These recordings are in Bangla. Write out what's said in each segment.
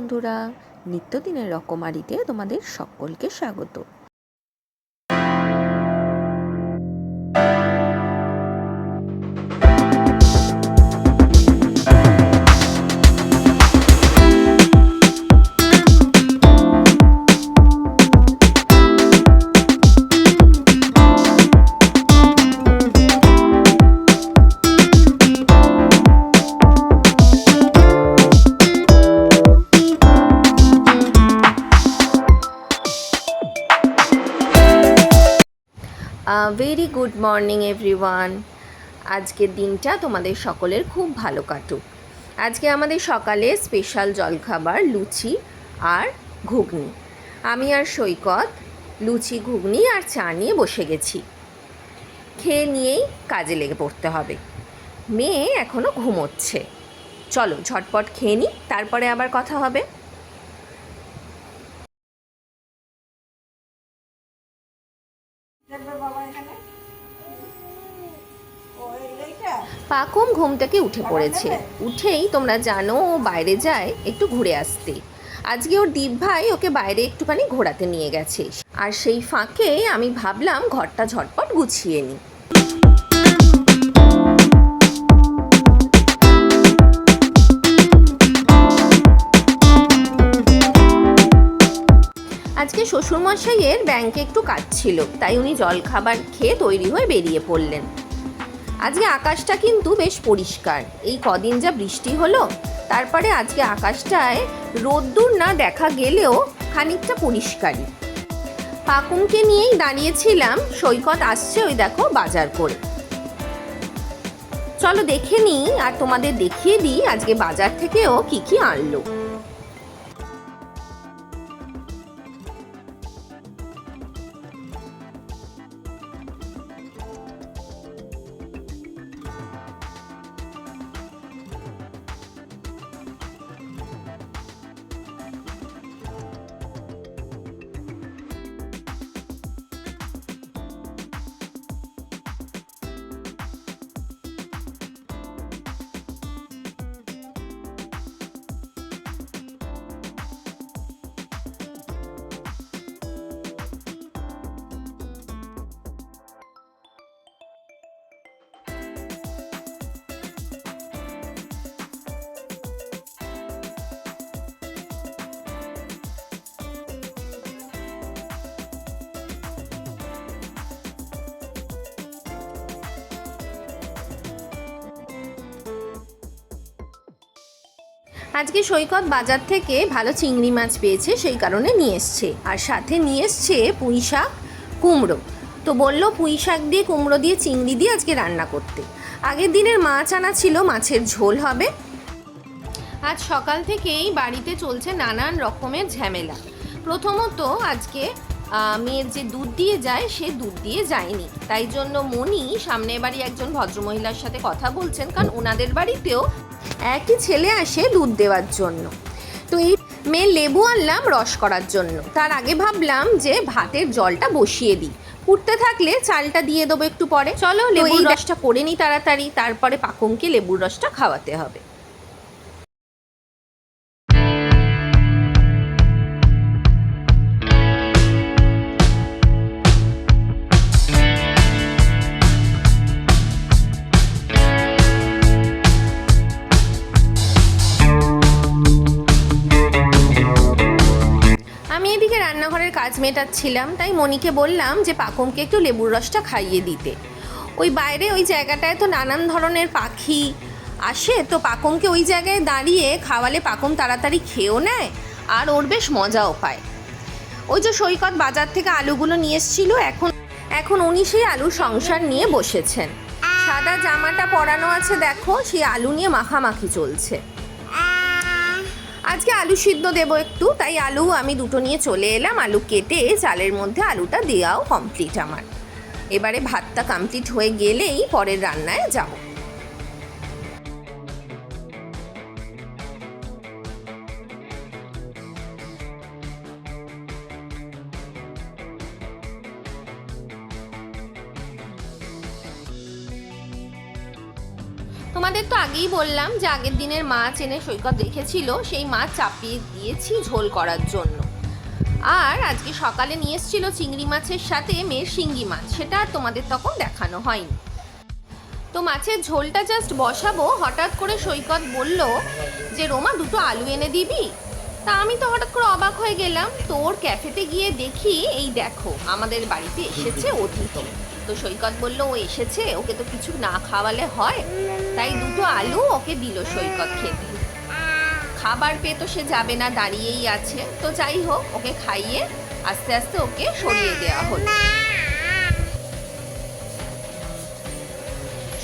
বন্ধুরা নিত্যদিনের রকমারিতে তোমাদের সকলকে স্বাগত। ভেরি গুড মর্নিং এভরিওয়ান আজকের দিনটা তোমাদের সকলের খুব ভালো কাটুক। আজকে আমাদের সকালে স্পেশাল জলখাবার লুচি আর ঘুগনি। আমি আর সৈকত লুচি, ঘুগনি আর চা নিয়ে বসে গেছি। খেয়ে নিয়েই কাজে লেগে পড়তে হবে। মেয়ে এখনও ঘুমোচ্ছে। চলো ঝটপট খেয়ে নিই তারপরে আবার কথা হবে। বাবা এখানে? পাকম ঘুম থেকে উঠে পড়েছে? উঠেই তোমরা জানো ও বাইরে যায় একটু ঘুরে আসতে। আজকে ওর দীপ ভাই ওকে বাইরে একটুখানি ঘোরাতে নিয়ে গেছে। আর সেই ফাঁকে আমি ভাবলাম ঘরটা ঝটপট গুছিয়ে নিই। আজকে শ্বশুরমশাইয়ের ব্যাংকে একটু কাজ ছিল, তাই উনি জলখাবার খেয়ে তৈরি হয়ে বেরিয়ে পড়লেন। আজকে আকাশটা কিন্তু বেশ পরিষ্কার। এই কদিন যা বৃষ্টি হলো, তারপরে আজকে আকাশটায় রোদ্দুর না দেখা গেলেও খানিকটা পরিষ্কারই। পাকুমকে নিয়েই দাঁড়িয়েছিলাম, সৈকত আসছে ওই দেখো বাজার করে। চলো দেখে নিই আর তোমাদের দেখিয়ে দিই আজকে বাজার থেকেও কি কি আনলো। আজকে সৈকত বাজার থেকে ভালো চিংড়ি মাছ পেয়েছে, সেই কারণে নিয়ে এসছে। আর সাথে নিয়ে এসছে পুঁই শাক, কুমড়ো। তো বলল, পুঁই শাক দিয়ে, কুমড়ো দিয়ে, চিংড়ি দিয়ে আজকে রান্না করতে। আগের দিনের মাছ আনা ছিল, মাছের ঝোল হবে। আজ সকাল থেকেই বাড়িতে চলছে নানান রকমের ঝামেলা। প্রথমত আজকে মেয়ের যে দুধ দিয়ে যায় সে দুধ দিয়ে যায়নি। তাই জন্য মনি সামনের বাড়ি একজন ভদ্রমহিলার সাথে কথা বলছেন কারণ ওনাদের বাড়িতেও একই ছেলে আসে দুধ দেওয়ার জন্য। তো এই মেয়ে লেবু আনলাম রস করার জন্য। তার আগে ভাবলাম যে ভাতের জলটা বসিয়ে দিই। ফুটতে থাকলে চালটা দিয়ে দেবো একটু পরে। চলো লেবুর রসটা করে নিই তাড়াতাড়ি তারপরে পাকুমকে লেবুর রসটা খাওয়াতে হবে। কাজ মেটাচ্ছিলাম, তাই মনিকে বললাম যে পাকুমকে একটু লেবুর রসটা খাইয়ে দিতে। ওই বাইরে ওই জায়গাটায় তো নানান ধরনের পাখি আসে, তো পাকুমকে ওই জায়গায় দাঁড়িয়ে খাওয়ালে পাকুম তাড়াতাড়ি খেয়েও নেয় আর ওর বেশ মজাও পায়। ওই যে সৈকত বাজার থেকে আলুগুলো নিয়ে এসেছিল, এখন এখন উনি সেই আলু সংসার নিয়ে বসেছেন। সাদা জামাটা পরানো আছে দেখো, সেই আলু নিয়ে মাখামাখি চলছে। আজকে আলু সিদ্ধ দেবো একটু, তাই আলু আমি দুটো নিয়ে চলে এলাম। আলু কেটে চালের মধ্যে আলুটা দেওয়াও কমপ্লিট আমার। এবারে ভাতটা কমপ্লিট হয়ে গেলেই পরের রান্নায় যাব। আগেই বললাম যে আগের দিনের মাছ এনে সৈকত রেখেছিল, সেই মাছ চাপিয়ে দিয়েছি ঝোল করার জন্য। আর আজকে সকালে নিয়ে এসেছিল চিংড়ি মাছের সাথে মেয়ের শিঙ্গি মাছ, সেটা তোমাদের তখন দেখানো হয়নি। তো মাছের ঝোলটা জাস্ট বসাবো, হঠাৎ করে সৈকত বলল যে, রোমা, দুটো আলু এনে দিবি? তা আমি তো হঠাৎ করে অবাক হয়ে গেলাম। তোর ক্যাফেতে গিয়ে দেখি, এই দেখো, আমাদের বাড়িতে এসেছে অতিথি। তো সৈকত বলল, ও এসেছে, ওকে তো কিছু না খাওয়ালে হয়। তাই দুটো আলু ওকে দিল সৈকত খেতে। খাবার পেয়ে তো সে যাবে না, দাঁড়িয়েই আছে। তো যাই হোক, ওকে খাইয়ে আস্তে আস্তে ওকে সরিয়ে দেওয়া হলো।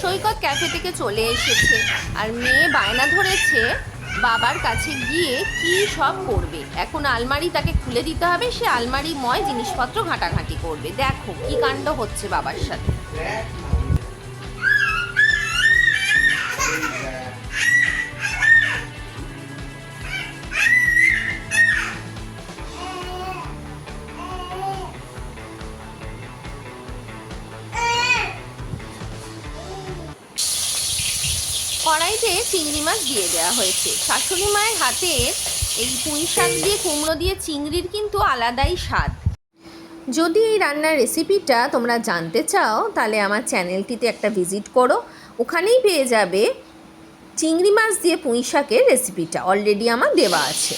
সৈকত ক্যাফে থেকে চলে এসেছে, আর মেয়ে বায়না ধরেছে বাবার কাছে গিয়ে কি সব করবে? এখন আলমারি তাকে খুলে দিতে হবে, সে আলমারিময় জিনিসপত্র ঘাঁটাঘাঁটি করবে। দেখো কি কাণ্ড হচ্ছে বাবার সাথে। কড়াইতে চিংড়ি মাছ দিয়ে দেওয়া হয়েছে। শাশুড়ি মায়ের হাতে এই পুঁই শাক দিয়ে কুমড়ো দিয়ে চিংড়ির কিন্তু আলাদাই স্বাদ। যদি এই রান্নার রেসিপিটা তোমরা জানতে চাও, তাহলে আমার চ্যানেলটিতে একটা ভিজিট করো। ওখানেই পেয়ে যাবে চিংড়ি মাছ দিয়ে পুঁই শাকের রেসিপিটা। অলরেডি আমার দেওয়া আছে।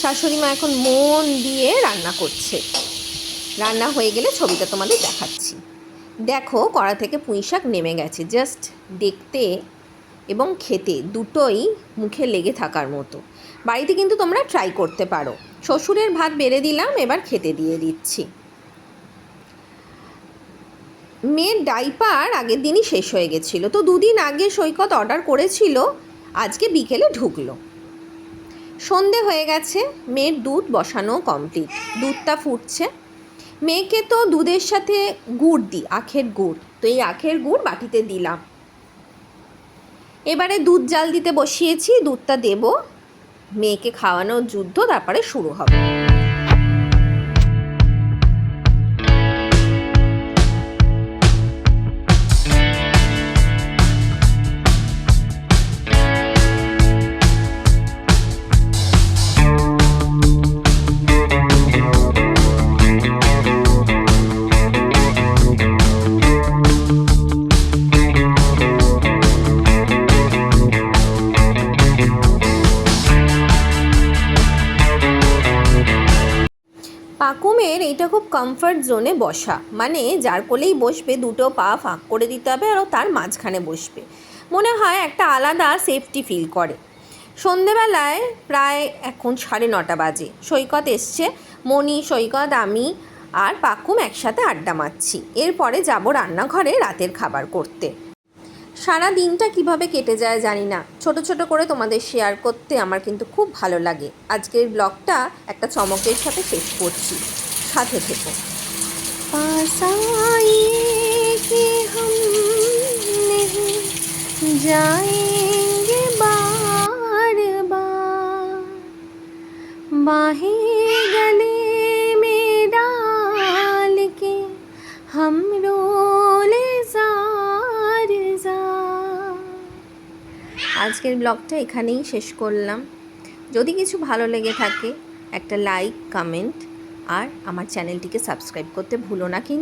শাশুড়ি মা এখন মন দিয়ে রান্না করছে। রান্না হয়ে গেলে ছবিটা তোমাদের দেখাচ্ছি। দেখো, কড়া থেকে পুঁই শাক নেমে গেছে। জাস্ট দেখতে এবং খেতে দুটোই মুখে লেগে থাকার মতো। বাড়িতে কিন্তু তোমরা ট্রাই করতে পারো। শ্বশুরের ভাত বেড়ে দিলাম, এবার খেতে দিয়ে দিচ্ছি। মেয়ের ডাইপার আগের দিনই শেষ হয়ে গেছিল, তো দুদিন আগে সৈকত অর্ডার করেছিল, আজকে বিকেলে ঢুকলো। সন্ধে হয়ে গেছে, মেয়ের দুধ বসানো কমপ্লিট দুধটা ফুটছে। মেয়েকে তো দুধের সাথে গুড় দিই, আখের গুড়। তো এই আখের গুড় বাটিতে দিলাম। এবারে দুধ জাল দিতে বসিয়েছি দুধটা দেব। মেয়েকে খাওয়ানোর যুদ্ধ তারপরে শুরু হবে। পাকুমের এইটা খুব কমফর্ট জোনে বসা। মানে যার কোলেই বসবে, দুটো পা ফাঁক করে দিতে হবে আর তার মাঝখানে বসবে। মনে হয় একটা আলাদা সেফটি ফিল করে। সন্ধেবেলায় প্রায় এখন সাড়ে নটা বাজে। সৈকত এসছে, মণি, সৈকত, আমি আর পাকুম একসাথে আড্ডা মারছি। এরপরে যাব রান্নাঘরে রাতের খাবার করতে। সারা দিনটা কিভাবে কেটে যায় জানি না ছোট ছোট করে তোমাদের শেয়ার করতে আমার কিন্তু খুব ভালো লাগে আজকের ব্লগটা একটা চমকের সাথে শেষ করছি সাথে থেকো पास आइए कि हम नहीं जाएंगे बार बार बाहें गले আজকের ব্লগটা এখানেই শেষ করলাম। যদি কিছু ভালো লেগে থাকে, একটা লাইক কমেন্ট আর আমার চ্যানেলটিকে সাবস্ক্রাইব করতে ভুলো না কিন্তু।